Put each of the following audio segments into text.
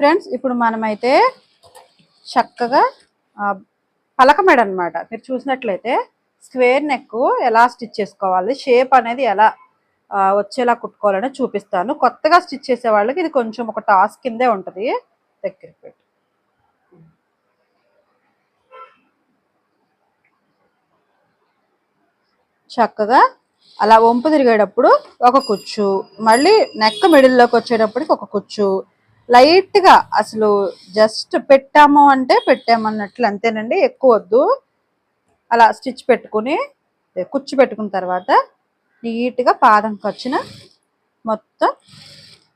Friends ఇప్పుడు మనమైతే చక్కగా పలక మెడ అనమాట మీరు చూసినట్లయితే స్క్వేర్ నెక్ ఎలా స్టిచ్ చేసుకోవాలి షేప్ అనేది ఎలా వచ్చేలా కుట్టుకోవాలని చూపిస్తాను. కొత్తగా స్టిచ్ చేసే వాళ్ళకి ఇది కొంచెం ఒక టాస్క్ కిందే ఉంటుంది. దగ్గరికి పెట్టి చక్కగా అలా వంపు తిరిగేటప్పుడు ఒక కుచ్చు. మళ్ళీ నెక్ మిడిల్లోకి వచ్చేటప్పటికి ఒక కుచ్చు. లైట్గా అసలు జస్ట్ పెట్టాము అంటే పెట్టామన్నట్లు అంతేనండి ఎక్కువ వద్దు. అలా స్టిచ్ పెట్టుకుని కుచ్చు పెట్టుకున్న తర్వాత నీట్గా పాదంకి వచ్చిన మొత్తం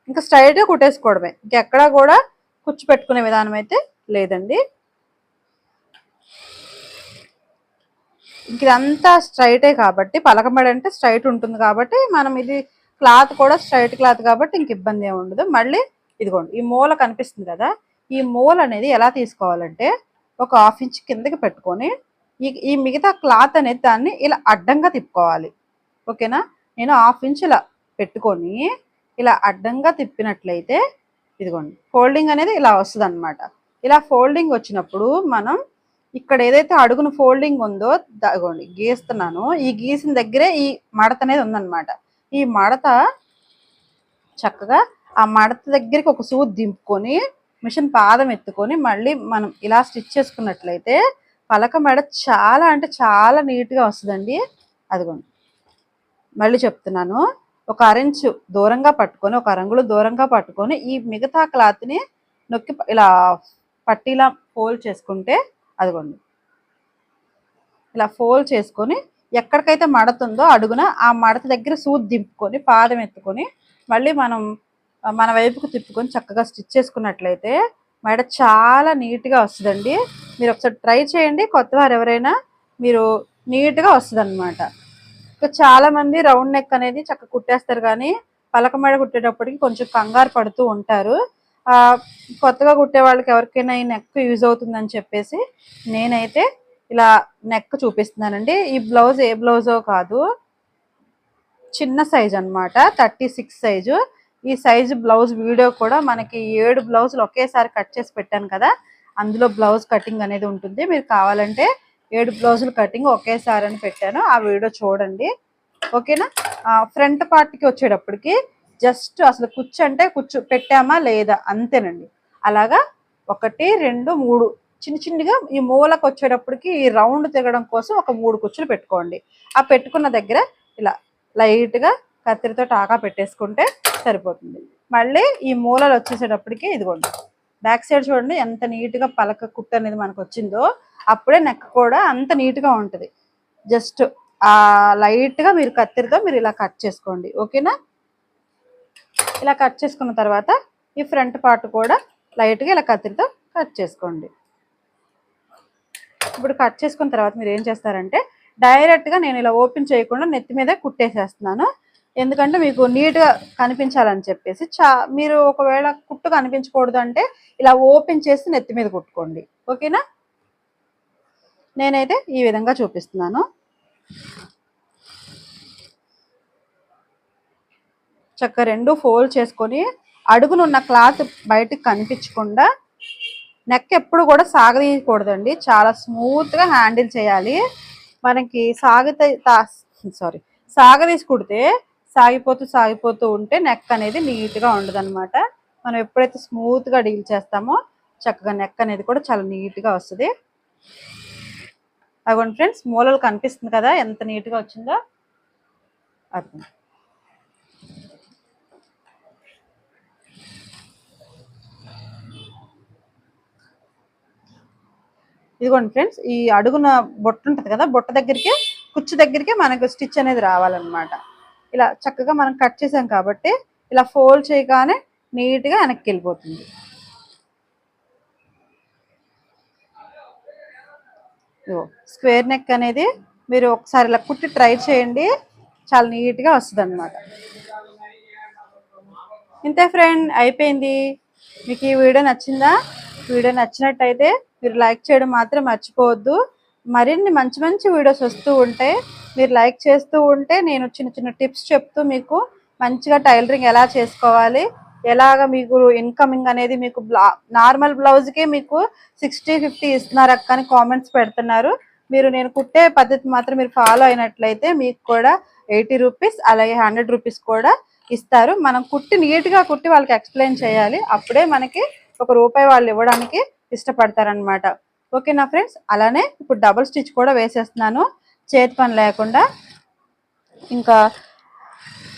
ఇంకా స్ట్రైట్గా కుట్టేసుకోవడమే. ఇంకెక్కడా కూడా కుచ్చు పెట్టుకునే విధానం అయితే లేదండి. ఇంక ఇదంతా స్ట్రైటే కాబట్టి పలకమడి అంటే స్ట్రైట్ ఉంటుంది కాబట్టి మనం ఇది క్లాత్ కూడా స్ట్రైట్ క్లాత్ కాబట్టి ఇంక ఇబ్బంది ఏమి ఉండదు. మళ్ళీ ఇదిగోండి ఈ మూల కనిపిస్తుంది కదా ఈ మూల అనేది ఎలా తీసుకోవాలంటే ఒక హాఫ్ ఇంచ్ కిందకి పెట్టుకొని ఈ ఈ మిగతా క్లాత్ అనేది దాన్ని ఇలా అడ్డంగా తిప్పుకోవాలి. ఓకేనా? నేను హాఫ్ ఇంచ్ ఇలా పెట్టుకొని ఇలా అడ్డంగా తిప్పినట్లయితే ఇదిగోండి ఫోల్డింగ్ అనేది ఇలా వస్తుంది ఇలా ఫోల్డింగ్ వచ్చినప్పుడు మనం ఇక్కడ ఏదైతే అడుగున ఫోల్డింగ్ ఉందో దాగోండి గీస్తున్నాను ఈ గీసిన దగ్గరే ఈ మడత అనేది ఉందన్నమాట. ఈ మడత చక్కగా ఆ మడత దగ్గరికి ఒక సూది దింపుకొని మిషన్ పాదం ఎత్తుకొని మళ్ళీ మనం ఇలా స్టిచ్ చేసుకున్నట్లయితే పలక మెడ చాలా అంటే చాలా నీట్గా వస్తుందండి. అదిగోండి. మళ్ళీ చెప్తున్నాను. ఒక అరెంచు దూరంగా పట్టుకొని ఒక అరంగులు దూరంగా పట్టుకొని ఈ మిగతా క్లాత్ని నొక్కి ఇలా పట్టీలా ఫోల్డ్ చేసుకుంటే అదిగోండి. ఇలా ఫోల్డ్ చేసుకొని ఎక్కడికైతే మడతుందో అడుగున ఆ మడత దగ్గర సూది దింపుకొని పాదం ఎత్తుకొని మళ్ళీ మనం మన వైపుకు తిప్పుకొని చక్కగా స్టిచ్ చేసుకున్నట్లయితే మెడ చాలా నీట్గా వస్తుందండి. మీరు ఒకసారి ట్రై చేయండి. కొత్త వారు ఎవరైనా మీరు నీట్గా వస్తుంది అనమాట ఇంకా చాలామంది రౌండ్ నెక్ అనేది చక్కగా కుట్టేస్తారు కానీ పలక మెడ కుట్టేటప్పటికి కొంచెం కంగారు పడుతూ ఉంటారు. కొత్తగా కుట్టే వాళ్ళకి ఎవరికైనా ఈ నెక్ యూజ్ అవుతుందని చెప్పేసి నేనైతే ఇలా నెక్ చూపిస్తున్నానండి. ఈ బ్లౌజ్ ఏ బ్లౌజో కాదు. చిన్న సైజ్ అన్నమాట. Thirty six size. ఈ సైజు బ్లౌజ్ వీడియో కూడా మనకి ఏడు బ్లౌజులు ఒకేసారి కట్ చేసి పెట్టాను కదా అందులో బ్లౌజ్ కటింగ్ అనేది ఉంటుంది. మీరు కావాలంటే ఏడు బ్లౌజులు కటింగ్ ఒకేసారి అని పెట్టాను. ఆ వీడియో చూడండి. ఓకేనా? ఫ్రంట్ పార్ట్కి వచ్చేటప్పటికి జస్ట్ అసలు కుచ్చు అంటే కుచ్చు పెట్టామా లేదా అంతేనండి. అలాగా ఒకటి రెండు మూడు చిన్న చిన్నగా ఈ మూలకు వచ్చేటప్పటికి ఈ రౌండ్ తిరగడం కోసం ఒక మూడు కుచ్చులు పెట్టుకోండి. ఆ పెట్టుకున్న దగ్గర ఇలా లైట్గా కత్తిరితో టాకా పెట్టేసుకుంటే సరిపోతుంది. మళ్ళీ ఈ మూలలు వచ్చేసేటప్పటికి ఇదిగోండి. బ్యాక్ సైడ్ చూడండి ఎంత నీట్గా పలక కుట్టు అనేది మనకు వచ్చిందో అప్పుడే నెక్ కూడా అంత నీట్గా ఉంటుంది. జస్ట్ ఆ లైట్గా మీరు కత్తిరితో మీరు ఇలా కట్ చేసుకోండి. ఓకేనా? ఇలా కట్ చేసుకున్న తర్వాత ఈ ఫ్రంట్ పార్ట్ కూడా లైట్గా ఇలా కత్తిరితో కట్ చేసుకోండి. ఇప్పుడు కట్ చేసుకున్న తర్వాత మీరు ఏం చేస్తారంటే డైరెక్ట్గా నేను ఇలా ఓపెన్ చేయకుండా నెత్తి మీదే కుట్టేసేస్తున్నాను. ఎందుకంటే మీకు నీట్గా కనిపించాలని చెప్పేసి చా మీరు ఒకవేళ కుట్టు కనిపించకూడదు అంటే ఇలా ఓపెన్ చేసి నెత్తి మీద కుట్టుకోండి. ఓకేనా? నేనైతే ఈ విధంగా చూపిస్తున్నాను. చక్క రెండు ఫోల్డ్ చేసుకొని అడుగునున్న క్లాత్ బయటకు కనిపించకుండా నెక్ ఎప్పుడు కూడా సాగదీయకూడదండి. చాలా స్మూత్గా హ్యాండిల్ చేయాలి. మనకి సాగితే సారీ సాగదీసి కుడితే సాగిపోతూ సాగిపోతూ ఉంటే నెక్ అనేది నీట్గా ఉండదన్నమాట. మనం ఎప్పుడైతే స్మూత్గా డీల్ చేస్తామో చక్కగా నెక్ అనేది కూడా చాలా నీట్గా వస్తుంది. అదిగోండి ఫ్రెండ్స్ మూలలు కనిపిస్తుంది కదా ఎంత నీట్గా వచ్చిందో అది ఇదిగోండి ఫ్రెండ్స్ ఈ అడుగున బొట్టు ఉంటుంది కదా బొట్ట దగ్గరికి కుచ్చు దగ్గరికి మనకు స్టిచ్ అనేది రావాలన్నమాట. ఇలా చక్కగా మనం కట్ చేసాం కాబట్టి ఇలా ఫోల్డ్ చేయగానే నీట్గా వెనక్కి వెళ్ళిపోతుంది. స్క్వేర్ నెక్ అనేది మీరు ఒకసారి ఇలా కుట్టి ట్రై చేయండి. చాలా నీట్గా వస్తుంది అనమాట ఇంతే ఫ్రెండ్ అయిపోయింది. మీకు ఈ వీడియో నచ్చిందా? వీడియో నచ్చినట్టయితే మీరు లైక్ చేయడం మాత్రం మర్చిపోవద్దు. మరిన్ని మంచి మంచి వీడియోస్ వస్తూ ఉంటాయి మీరు లైక్ చేస్తూ ఉంటే నేను చిన్న చిన్న టిప్స్ చెప్తూ మీకు మంచిగా టైలరింగ్ ఎలా చేసుకోవాలి ఎలాగ మీకు ఇన్కమింగ్ అనేది మీకు నార్మల్ బ్లౌజ్కే మీకు సిక్స్టీ ఫిఫ్టీ ఇస్తున్నారు అక్క అని కామెంట్స్ పెడుతున్నారు. మీరు నేను కుట్టే పద్ధతి మాత్రం మీరు ఫాలో అయినట్లయితే మీకు కూడా ఎయిటీ రూపీస్ అలాగే హండ్రెడ్ రూపీస్ కూడా ఇస్తారు. మనం కుట్టి నీట్గా కుట్టి వాళ్ళకి ఎక్స్ప్లెయిన్ చేయాలి. అప్పుడే మనకి ఒక రూపాయి వాళ్ళు ఇవ్వడానికి ఇష్టపడతారనమాట ఓకేనా ఫ్రెండ్స్ అలానే ఇప్పుడు డబుల్ స్టిచ్ కూడా వేసేస్తున్నాను. చేతి పని లేకుండా ఇంకా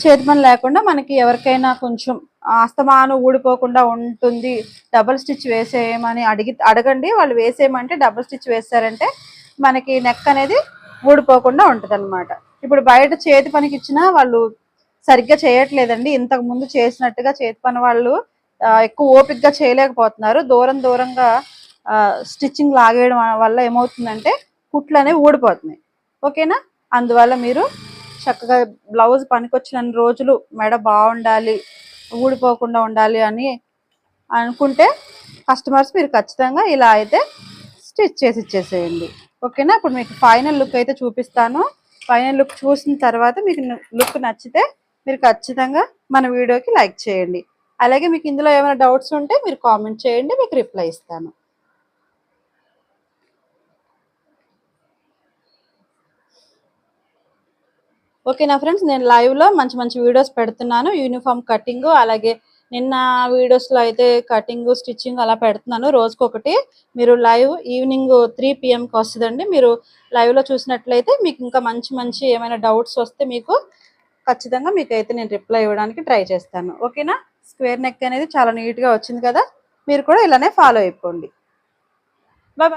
చేతి పని లేకుండా మనకి ఎవరికైనా కొంచెం అస్తమానం ఊడిపోకుండా ఉంటుంది డబుల్ స్టిచ్ వేసేయమని అడిగి అడగండి. వాళ్ళు వేసేయమంటే డబుల్ స్టిచ్ వేస్తారంటే మనకి నెక్ అనేది ఊడిపోకుండా ఉంటుంది ఇప్పుడు బయట చేతి పనికి ఇచ్చినా వాళ్ళు సరిగ్గా చేయట్లేదండి. ఇంతకు ముందు చేసినట్టుగా చేతి పని వాళ్ళు ఎక్కువ ఓపిక్గా చేయలేకపోతున్నారు. దూరం దూరంగా స్టిచ్చింగ్ లాగేయడం వల్ల ఏమవుతుందంటే కుట్లు అనేవి ఊడిపోతున్నాయి. ఓకేనా? అందువల్ల మీరు చక్కగా బ్లౌజ్ పనికొచ్చిన రోజులు మెడ బాగుండాలి ఊడిపోకుండా ఉండాలి అని అనుకుంటే కస్టమర్స్ మీరు ఖచ్చితంగా ఇలా అయితే స్టిచ్ చేసి ఇచ్చేసేయండి. ఓకేనా? ఇప్పుడు మీకు ఫైనల్ లుక్ అయితే చూపిస్తాను. ఫైనల్ లుక్ చూసిన తర్వాత మీకు లుక్ నచ్చితే మీరు ఖచ్చితంగా మన వీడియోకి లైక్ చేయండి. అలాగే మీకు ఇందులో ఏమైనా డౌట్స్ ఉంటే మీరు కామెంట్ చేయండి మీకు రిప్లై ఇస్తాను. ఓకేనా ఫ్రెండ్స్ నేను లైవ్లో మంచి మంచి వీడియోస్ పెడుతున్నాను. యూనిఫామ్ కటింగ్ అలాగే నిన్న వీడియోస్లో అయితే కటింగ్ స్టిచ్చింగ్ అలా పెడుతున్నాను. రోజుకొకటి మీరు లైవ్ ఈవినింగ్ త్రీ పిఎంకి వస్తుందండి. మీరు లైవ్లో చూసినట్లయితే మీకు ఇంకా మంచి మంచి ఏమైనా డౌట్స్ వస్తే మీకు ఖచ్చితంగా మీకైతే నేను రిప్లై ఇవ్వడానికి ట్రై చేస్తాను. ఓకేనా స్క్వేర్ నెక్ అనేది చాలా నీట్గా వచ్చింది కదా? మీరు కూడా ఇలానే ఫాలో అయిపోండి.